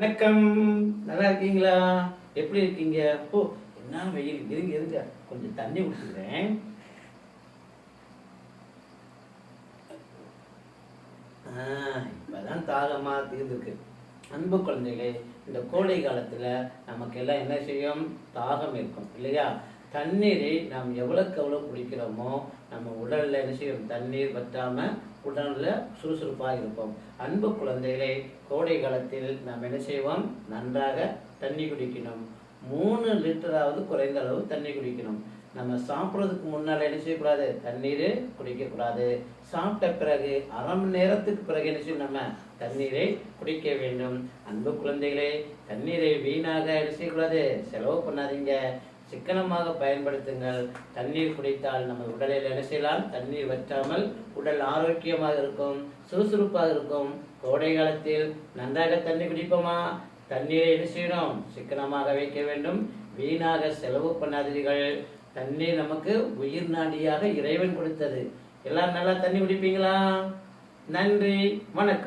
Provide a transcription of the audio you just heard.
வணக்கம். நல்லா இருக்கீங்களா? எப்படி இருக்கீங்க? ஓ என்ன வெயில்? இருங்க இருங்க. கொஞ்சம் தண்ணி குடிச்சுக்கிறேன் ஆ, இப்பதான் தாகமா தீர்ந்துருக்கு. அன்பு குழந்தைகளே இந்த கோடை காலத்துல நமக்கு எல்லாம் என்ன செய்யும்? தாகம் இருக்கும் இல்லையா? தண்ணீரை நாம் எவ்வளவுக்கு எவ்வளவு குடிக்கிறோமோ நம்ம உடல்ல என்ன செய்யும்? தண்ணீர் வற்றாமல் உடல்ல சுறுசுறுப்பாக இருப்போம். அன்பு குழந்தைகளை கோடை காலத்தில் நாம் என்ன செய்வோம்? நன்றாக தண்ணி குடிக்கணும். மூணு லிட்டராவது குறைந்த அளவு தண்ணி குடிக்கணும். நம்ம சாப்பிட்றதுக்கு முன்னால் என்ன செய்யக்கூடாது? தண்ணீர் குடிக்கக்கூடாது. சாப்பிட்ட பிறகு அரை மணி நேரத்துக்கு பிறகு என்ன செய்யணும்? நம்ம தண்ணீரை குடிக்க வேண்டும். அன்பு குழந்தைகளே தண்ணீரை வீணாக என்ன செய்யக்கூடாது? செலவு பண்ணாதீங்க. சிக்கனமாக பயன்படுத்துங்கள். தண்ணீர் குடித்தால் நம்ம உடலில் என்ன செய்யலாம்? தண்ணீர் வற்றாமல் உடல் ஆரோக்கியமாக இருக்கும் சுறுசுறுப்பாக இருக்கும். கோடை காலத்தில் நன்றாக தண்ணி குடிப்போமா? தண்ணீரை என்ன செய்யணும்? சிக்கனமாக வைக்க வேண்டும். வீணாக செலவு பண்ணாதீர்கள். தண்ணீர் நமக்கு உயிர் நாடியாக இறைவன் கொடுத்தது. எல்லாரும் நல்லா தண்ணி குடிப்பீங்களா? நன்றி. வணக்கம்.